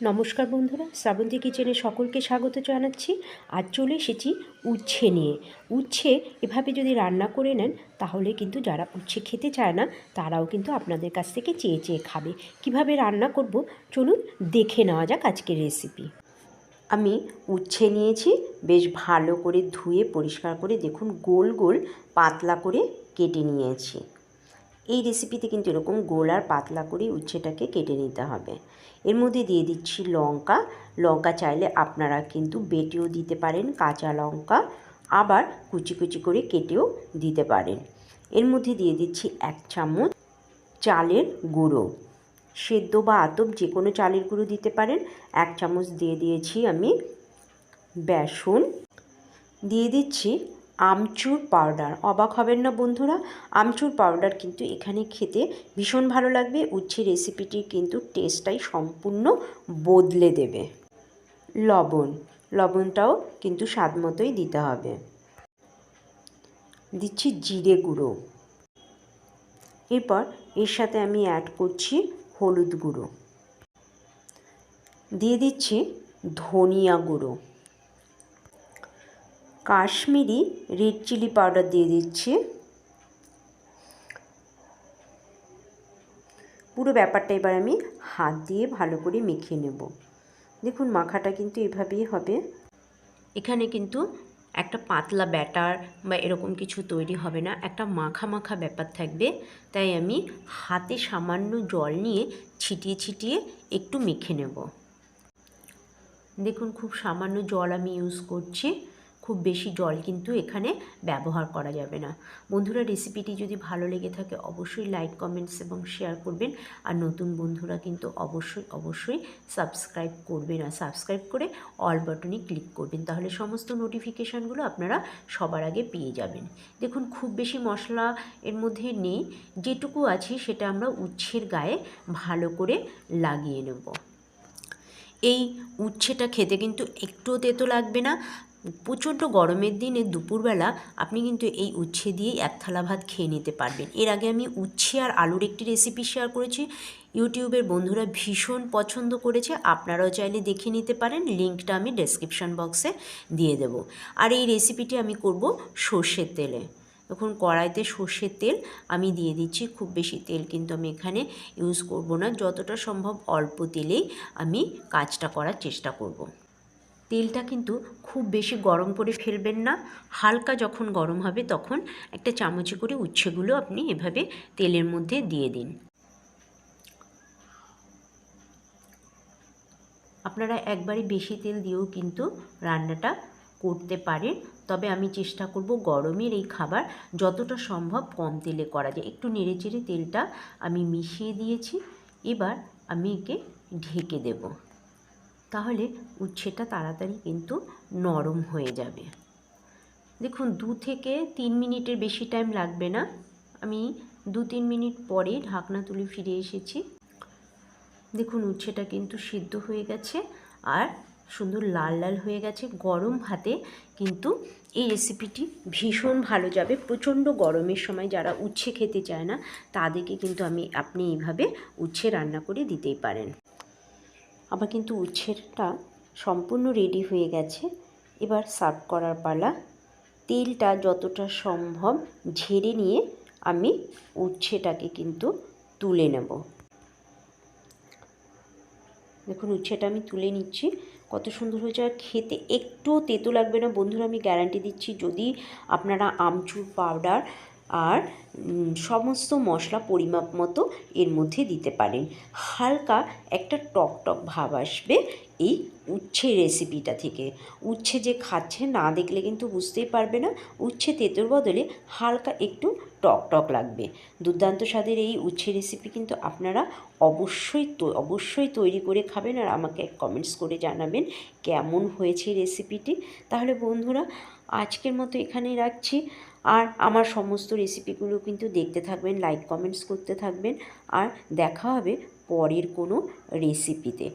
নমস্কার বন্ধুরা, শ্রাবন্তী কিচেনে সকলকে স্বাগত জানাচ্ছি। আজ চলে এসেছি উচ্ছে নিয়ে। উচ্ছে এভাবে যদি রান্না করে নেন, তাহলে কিন্তু যারা উচ্ছে খেতে চায় না, তারাও কিন্তু আপনাদের কাছ থেকে চেয়ে চেয়ে খাবে। কীভাবে রান্না করব, চলুন দেখে নেওয়া যাক আজকের রেসিপি আমি উচ্ছে নিয়েছি, বেশ ভালো করে ধুয়ে পরিষ্কার করে দেখুন, গোল গোল পাতলা করে কেটে নিয়েছি। এই রেসিপিতে কিন্তু এরকম গোল আর পাতলা করে উচ্ছেটাকে কেটে নিতে হবে। এর মধ্যে দিয়ে দিচ্ছি লঙ্কা। লঙ্কা চাইলে আপনারা কিন্তু বেটেও দিতে পারেন, কাঁচা লঙ্কা আবার কুচি কুচি করে কেটেও দিতে পারেন। এর মধ্যে দিয়ে দিচ্ছি এক চামচ চালের গুঁড়ো। সেদ্ধ বা আতপ যে কোনো চালের গুঁড়ো দিতে পারেন। এক চামচ দিয়ে দিয়েছি আমি বেসন। দিয়ে দিচ্ছি আমচুর পাউডার। অবাক হবেন না বন্ধুরা? আমচুর পাউডার কিন্তু এখানে খেতে ভীষণ ভালো লাগবে। উচ্ছে রেসিপিটির কিন্তু টেস্টটাই সম্পূর্ণ বদলে দেবে। লবণ। লবণটাও কিন্তু স্বাদ মতোই দিতে হবে। দিচ্ছি জিরে গুঁড়ো। এরপর এর সাথে আমি অ্যাড করছি হলুদ গুঁড়ো। দিয়ে দিচ্ছি ধনিয়া গুঁড়ো। কাশ্মীরি রেড চিলি পাউডার দিয়ে দিচ্ছি। পুরো ব্যাপারটা এবার আমি হাত দিয়ে ভালো করে মেখে নেব। দেখুন, মাখাটা কিন্তু এভাবেই হবে। এখানে কিন্তু একটা পাতলা ব্যাটার বা এরকম কিছু তৈরি হবে না, একটা মাখা মাখা ব্যাপার থাকবে। তাই আমি হাতে সামান্য জল নিয়ে ছিটিয়ে ছিটিয়ে একটু মেখে নেব। দেখুন, খুব সামান্য জল আমি ইউজ করছি। খুব বেশি জল কিন্তু এখানে ব্যবহার করা যাবে না। বন্ধুরা রেসিপিটি যদি ভালো লেগে থাকে, অবশ্যই লাইক কমেন্টস এবং শেয়ার করবেন। আর নতুন বন্ধুরা কিন্তু অবশ্যই অবশ্যই সাবস্ক্রাইব করবেন আর সাবস্ক্রাইব করে অল বাটনে ক্লিক করবেন। তাহলে সমস্ত নোটিফিকেশানগুলো আপনারা সবার আগে পেয়ে যাবেন। দেখুন, খুব বেশি মশলা এর মধ্যে নেই। যেটুকু আছে সেটা আমরা উচ্ছের গায়ে ভালো করে লাগিয়ে নেব। এই উচ্ছেটা খেতে কিন্তু একটুও তেতো লাগবে না। প্রচণ্ড গরমের দিনে দুপুরবেলা আপনি কিন্তু এই উচ্ছে দিয়েই এক থালা ভাত খেয়ে নিতে পারবেন। এর আগে আমি উচ্ছে আর আলুর একটি রেসিপি শেয়ার করেছি। ইউটিউবের বন্ধুরা ভীষণ পছন্দ করেছে। আপনারাও চাইলে দেখে নিতে পারেন। লিঙ্কটা আমি ডেসক্রিপশান বক্সে দিয়ে দেব। আর এই রেসিপিটি আমি করব সর্ষের তেলে। এখন কড়াইতে সর্ষের তেল আমি দিয়ে দিচ্ছি। খুব বেশি তেল কিন্তু আমি এখানে ইউজ করব না। যতটা সম্ভব অল্প তেলেই আমি কাজটা করার চেষ্টা করব। তেলটা কিন্তু খুব বেশি গরম করে ফেলবেন না। হালকা যখন গরম হবে তখন একটা চামচে করে উচ্ছেগুলো আপনি এভাবে তেলের মধ্যে দিয়ে দিন। আপনারা একবারে বেশি তেল দিয়েও কিন্তু রান্নাটা করতে পারেন। তবে আমি চেষ্টা করব গরমের এই খাবার যতটা সম্ভব কম তেলে করা যায়। একটু নেড়ে চেড়ে তেলটা আমি মিশিয়ে দিয়েছি। এবার আমি একে ঢেকে দেবো। তাহলে উচ্ছেটা তাড়াতাড়ি কিন্তু নরম হয়ে যাবে। দেখুন, দু থেকে তিন মিনিটের বেশি টাইম লাগবে না। আমি দু তিন মিনিট পরে ঢাকনা তুলে ফিরে এসেছি। দেখুন উচ্ছেটা কিন্তু সিদ্ধ হয়ে গেছে আর সুন্দর লাল লাল হয়ে গেছে। গরম ভাতে কিন্তু এই রেসিপিটি ভীষণ ভালো যাবে। প্রচণ্ড গরমের সময় যারা উচ্ছে খেতে চায় না, তাদেরকে কিন্তু আমি, আপনি এইভাবে উচ্ছে রান্না করে দিতেই পারেন। আমার কিন্তু উচ্ছেরটা সম্পূর্ণ রেডি হয়ে গেছে। এবার সার্ভ করার পালা। তেলটা যতটা সম্ভব ঝেড়ে নিয়ে আমি উচ্ছেটাকে কিন্তু তুলে নেব। দেখুন, উচ্ছেটা আমি তুলে নিচ্ছি। কত সুন্দর হয়েছে। আর খেতে একটুও তেতো লাগবে না। বন্ধুরা, আমি গ্যারান্টি দিচ্ছি, যদি আপনারা আমচুর পাউডার আর সমস্ত মশলা পরিমাপ মতো এর মধ্যে দিতে পারেন। হালকা একটা টক টক ভাব আসবে এই উচ্ছে রেসিপিটা থেকে। উচ্ছে যে খাচ্ছে না দেখলে কিন্তু বুঝতেই পারবে না। উচ্ছে তেঁতোর বদলে হালকা একটু টক টক লাগবে। দুর্দান্ত স্বাদের এই উচ্ছে রেসিপি কিন্তু আপনারা অবশ্যই অবশ্যই তৈরি করে খাবেন আর আমাকে কমেন্টস করে জানাবেন কেমন হয়েছে রেসিপিটি তাহলে বন্ধুরা, আজকের মতো এখানেই রাখছি। আর আমার সমস্ত রেসিপিগুলো কিন্তু দেখতে থাকবেন লাইক কমেন্টস করতে থাকবেন। আর দেখা হবে পরের কোনো রেসিপিতে